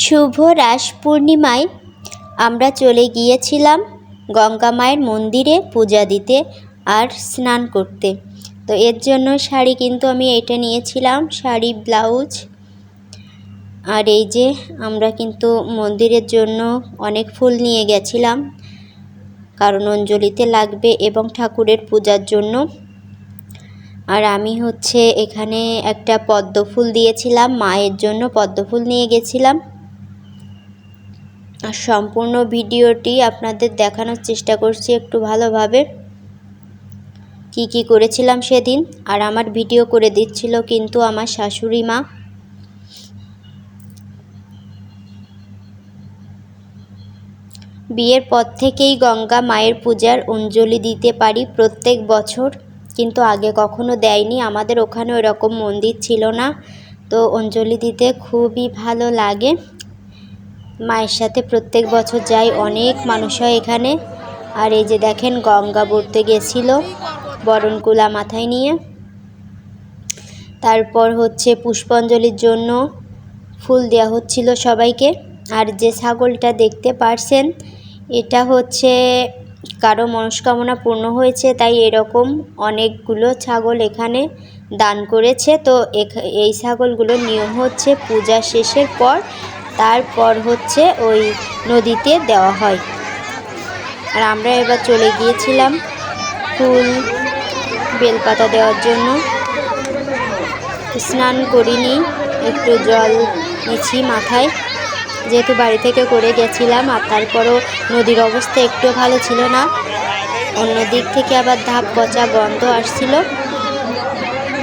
শুভ রাস পূর্ণিমায় আমরা চলে গিয়েছিলাম গঙ্গা মায়ের মন্দিরে পূজা দিতে আর স্নান করতে। তো এর জন্য শাড়ি কিন্তু আমি এটা নিয়েছিলাম, শাড়ি, ব্লাউজ। আর এই যে আমরা কিন্তু মন্দিরের জন্য অনেক ফুল নিয়ে গেছিলাম, কারণ অঞ্জলিতে লাগবে এবং ঠাকুরের পূজার জন্য। আর আমি হচ্ছে এখানে একটা পদ্ম ফুল দিয়েছিলাম, মায়ের জন্য পদ্ম ফুল নিয়ে গেছিলাম। আর সম্পূর্ণ ভিডিওটি আপনাদের দেখানোর চেষ্টা করছি একটু ভালোভাবে। কি কি করেছিলাম সেদিন? আর আমার ভিডিও করে দিচ্ছিল কিন্তু আমার শাশুড়ি মা। বিয়ের পর থেকেই গঙ্গা মায়ের পূজার অঞ্জলি দিতে পারি প্রত্যেক বছর, কিন্তু আগে কখনো দেয়নি। আমাদের ওখানে ওরকম মন্দির ছিল না, তো অঞ্জলি দিতে খুবই ভালো লাগে। মায়ের সাথে প্রত্যেক বছর যাই, অনেক মানুষ হয় এখানে। আর এই যে দেখেন, গঙ্গা বলতে গেছিল বরণকুলা মাথায় নিয়ে। তারপর হচ্ছে পুষ্পাঞ্জলির জন্য ফুল দেওয়া হচ্ছিল সবাইকে। আর যে ছাগলটা দেখতে পারছেন, এটা হচ্ছে কারও মনস্কামনা পূর্ণ হয়েছে, তাই এরকম অনেকগুলো ছাগল এখানে দান করেছে। তো এই ছাগলগুলোর নিয়ম হচ্ছে, পূজা শেষের পর তারপর হচ্ছে ওই নদীতে দেওয়া হয়। আর আমরা এবার চলে গিয়েছিলাম ফুল, বেলপাতা দেওয়ার জন্য। স্নান করিনি, একটু জল নিচ্ছি মাথায়। যেহেতু বাড়ি থেকে করে গেছিলাম, আর তারপরও নদীর অবস্থা একটু ভালো ছিল না। অন্য দিক থেকে আবার ধাপ পচা গন্ধ আসছিল।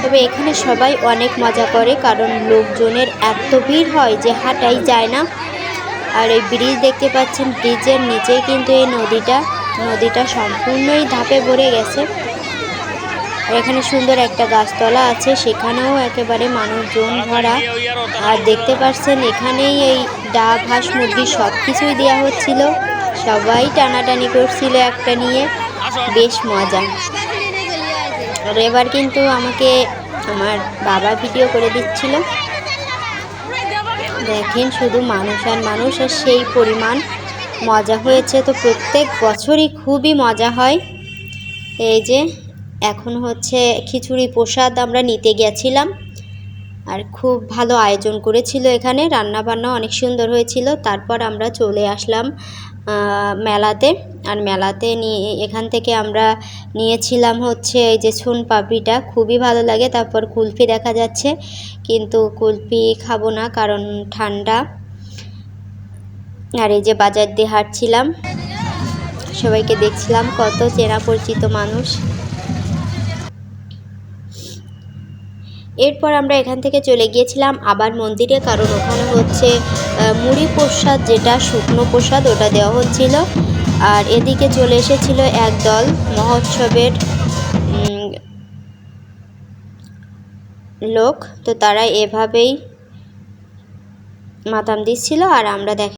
তবে এখানে সবাই অনেক মজা করে, কারণ লোকজনের এত ভিড় হয় যে হাঁটাই যায় না। আর এই ব্রিজ দেখতে পাচ্ছেন, ব্রিজের নিচেই কিন্তু এই নদীটা নদীটা সম্পূর্ণই ধাপে ভরে গেছে। আর এখানে সুন্দর একটা গাছতলা আছে, সেখানেও একেবারে মানুষজন ভরা। আর দেখতে পাচ্ছেন, এখানেই এই ডাব হাঁস মুরগি সব কিছুই দেওয়া হচ্ছিল। সবাই টানাটানি করছিল একটা নিয়ে। বেশ মজা। আর এবার কিন্তু আমাকে আমার বাবা ভিডিও করে দিচ্ছিল। দেখেন শুধু মানুষ আর মানুষ, আর সেই পরিমাণ মজা হয়েছে তো প্রত্যেক বছরই খুবই মজা হয়। এই যে এখন হচ্ছে খিচুড়ি প্রসাদ আমরা নিতে গেছিলাম, আর খুব ভালো আয়োজন করেছিল এখানে। রান্না বান্না অনেক সুন্দর হয়েছিল। তারপর আমরা চলে আসলাম মেলাতে। আর মেলাতে নিয়ে এখান থেকে আমরা নিয়েছিলাম হচ্ছে এই যে ছুন পাপড়িটা। খুবই ভালো লাগে, তারপর কুলফি দেখা যাচ্ছে। কিন্তু কুলফি খাব না কারণ ঠান্ডা। আর এই যে বাজার দিয়ে হাঁটছিলাম। সবাইকে দেখছিলাম কত চেনা পরিচিত মানুষ। এরপর আমরা এখান থেকে চলে গিয়েছিলাম আবার মন্দিরে, কারণ ওখানে হচ্ছে মুড়ি প্রসাদ যেটা, শুকনো প্রসাদ, ওটা দেওয়া হচ্ছিল। আর এদিকে চলে এসেছিল একদল মহোৎসবের লোক। তো তারা এভাবেই মাতাম দিচ্ছিল, আর আমরা দেখ